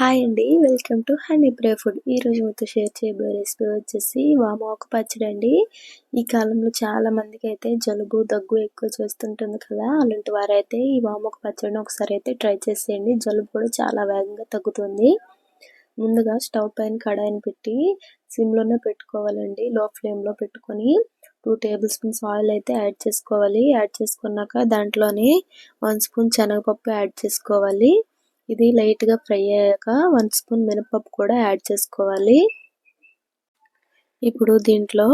Hi అండి welcome to honey బ్రే food ఈరోజు మీతో షేర్ చేయబోయే రెసిపీ వచ్చేసి వామాకు పచ్చడి అండి. ఈ కాలంలో చాలా మందికి అయితే జలుబు దగ్గు ఎక్కువ చేస్తుంటుంది కదా అలాంటి వారైతే ఈ వామాకు పచ్చడిని ఒకసారి అయితే ట్రై చేసేయండి. జలుబు కూడా చాలా వేగంగా తగ్గుతుంది. ముందుగా స్టవ్ పైన కడాయిని పెట్టి సిమ్లోనే పెట్టుకోవాలండి. లో ఫ్లేమ్లో పెట్టుకొని టూ టేబుల్ స్పూన్స్ ఆయిల్ అయితే యాడ్ చేసుకోవాలి. యాడ్ చేసుకున్నాక దాంట్లోనే వన్ స్పూన్ శనగపప్పు యాడ్ చేసుకోవాలి. ఇది లైట్గా ఫ్రై అయ్యాక వన్ స్పూన్ మినపప్పు కూడా యాడ్ చేసుకోవాలి. ఇప్పుడు దీంట్లో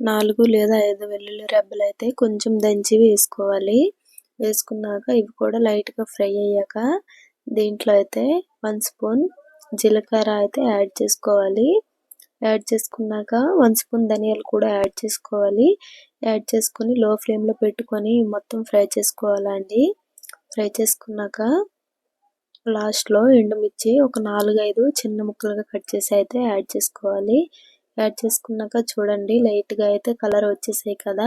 నాలుగు లేదా ఐదు వెల్లుల్లి రెబ్బలు అయితే కొంచెం దంచి వేసుకోవాలి. వేసుకున్నాక ఇవి కూడా లైట్గా ఫ్రై అయ్యాక దీంట్లో అయితే వన్ స్పూన్ జీలకర్ర అయితే యాడ్ చేసుకోవాలి. యాడ్ చేసుకున్నాక వన్ స్పూన్ ధనియాలు కూడా యాడ్ చేసుకోవాలి. యాడ్ చేసుకొని లో ఫ్లేమ్లో పెట్టుకొని మొత్తం ఫ్రై చేసుకోవాలండి ఫ్రై చేసుకున్నాక లాస్ట్లో ఎండుమిర్చి ఒక నాలుగైదు చిన్న ముక్కలుగా కట్ చేసి అయితే యాడ్ చేసుకోవాలి. యాడ్ చేసుకున్నాక చూడండి లైట్గా అయితే కలర్ వచ్చేసాయి కదా.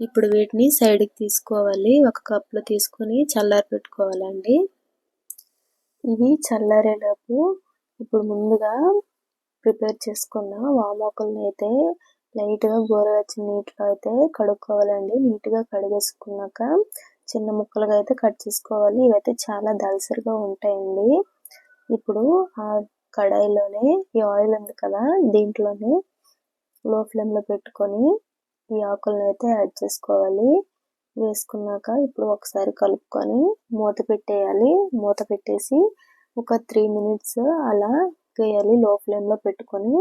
ఇప్పుడు వీటిని సైడ్కి తీసుకోవాలి. ఒక కప్లో తీసుకొని చల్లారి పెట్టుకోవాలండి. ఇవి చల్లారేలోపు ఇప్పుడు ముందుగా ప్రిపేర్ చేసుకున్న వామాకులను అయితే లైట్గా గోరువెచ్చని నీటిలో అయితే కడుక్కోవాలండి. నీట్గా కడిగేసుకున్నాక చిన్న ముక్కలుగా అయితే కట్ చేసుకోవాలి. ఇవైతే చాలా దలసరిగా ఉంటాయండి. ఇప్పుడు ఆ కడాయిలోనే ఈ ఆయిల్ ఉంది కదా దీంట్లోనే లో ఫ్లేమ్లో పెట్టుకొని ఈ ఆకులను అయితే యాడ్ చేసుకోవాలి. వేసుకున్నాక ఇప్పుడు ఒకసారి కలుపుకొని మూత పెట్టేయాలి. మూత పెట్టేసి ఒక త్రీ మినిట్స్ అలా వేయాలి. లో ఫ్లేమ్లో పెట్టుకొని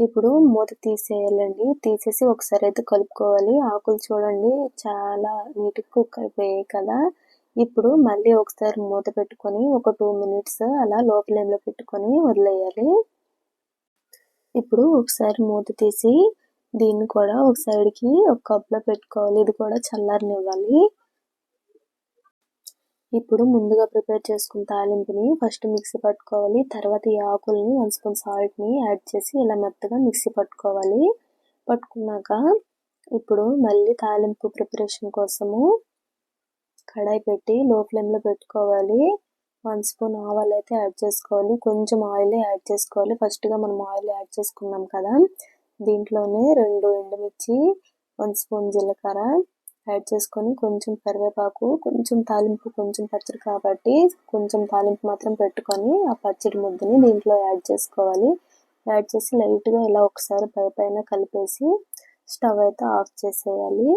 ఇప్పుడు మూత తీసేయాలండి. తీసేసి ఒకసారి అయితే కలుపుకోవాలి. ఆకులు చూడండి చాలా నీట్గా కుక్ అయిపోయాయి కదా. ఇప్పుడు మళ్ళీ ఒకసారి మూత పెట్టుకొని ఒక టూ మినిట్స్ అలా లో ఫ్లేమ్లో పెట్టుకొని వదిలేయాలి. ఇప్పుడు ఒకసారి మూత తీసి దీన్ని కూడా ఒక సైడ్కి ఒక కప్లో పెట్టుకోవాలి. ఇది కూడా చల్లారనివ్వాలి. ఇప్పుడు ముందుగా ప్రిపేర్ చేసుకున్న తాలింపుని ఫస్ట్ మిక్సీ పట్టుకోవాలి. తర్వాత ఈ ఆకుల్ని వన్ స్పూన్ సాల్ట్ని యాడ్ చేసి ఇలా మెత్తగా మిక్సీ పట్టుకోవాలి. పట్టుకున్నాక ఇప్పుడు మళ్ళీ తాలింపు ప్రిపరేషన్ కోసము కడాయి పెట్టి లో ఫ్లేమ్లో పెట్టుకోవాలి. వన్ స్పూన్ ఆవాలు అయితే యాడ్ చేసుకోవాలి. కొంచెం ఆయిల్ యాడ్ చేసుకోవాలి. ఫస్ట్గా మనం ఆయిల్ యాడ్ చేసుకున్నాం కదా దీంట్లోనే రెండు ఎండుమిర్చి వన్ స్పూన్ జీలకర్ర యాడ్ చేసుకొని కొంచెం కరివేపాకు కొంచెం తాలింపు కొంచెం పచ్చడి కాబట్టి కొంచెం తాలింపు మాత్రం పెట్టుకొని ఆ పచ్చడి ముద్దని దీంట్లో యాడ్ చేసుకోవాలి. యాడ్ చేసి లైట్గా ఇలా ఒకసారి పై పైన కలిపేసి స్టవ్ అయితే ఆఫ్ చేసేయాలి.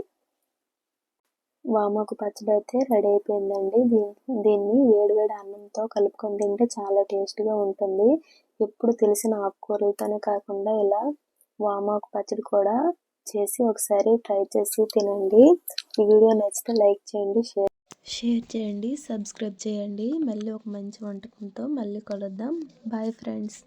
వామాకు పచ్చడి అయితే రెడీ అయిపోయిందండి. దీన్ని దీన్ని వేడివేడి అన్నంతో కలుపుకొని తింటే చాలా టేస్ట్గా ఉంటుంది. ఎప్పుడు తెలిసిన ఆకుకూరలతోనే కాకుండా ఇలా వామాకు పచ్చడి కూడా చేసి ఒకసారి ట్రై చేసి తినండి. ఈ వీడియో నచ్చితే లైక్ చేయండి షేర్ షేర్ చేయండి సబ్స్క్రైబ్ చేయండి. మళ్ళీ ఒక మంచి వంటకంతో మళ్ళీ కలుద్దాం. Bye friends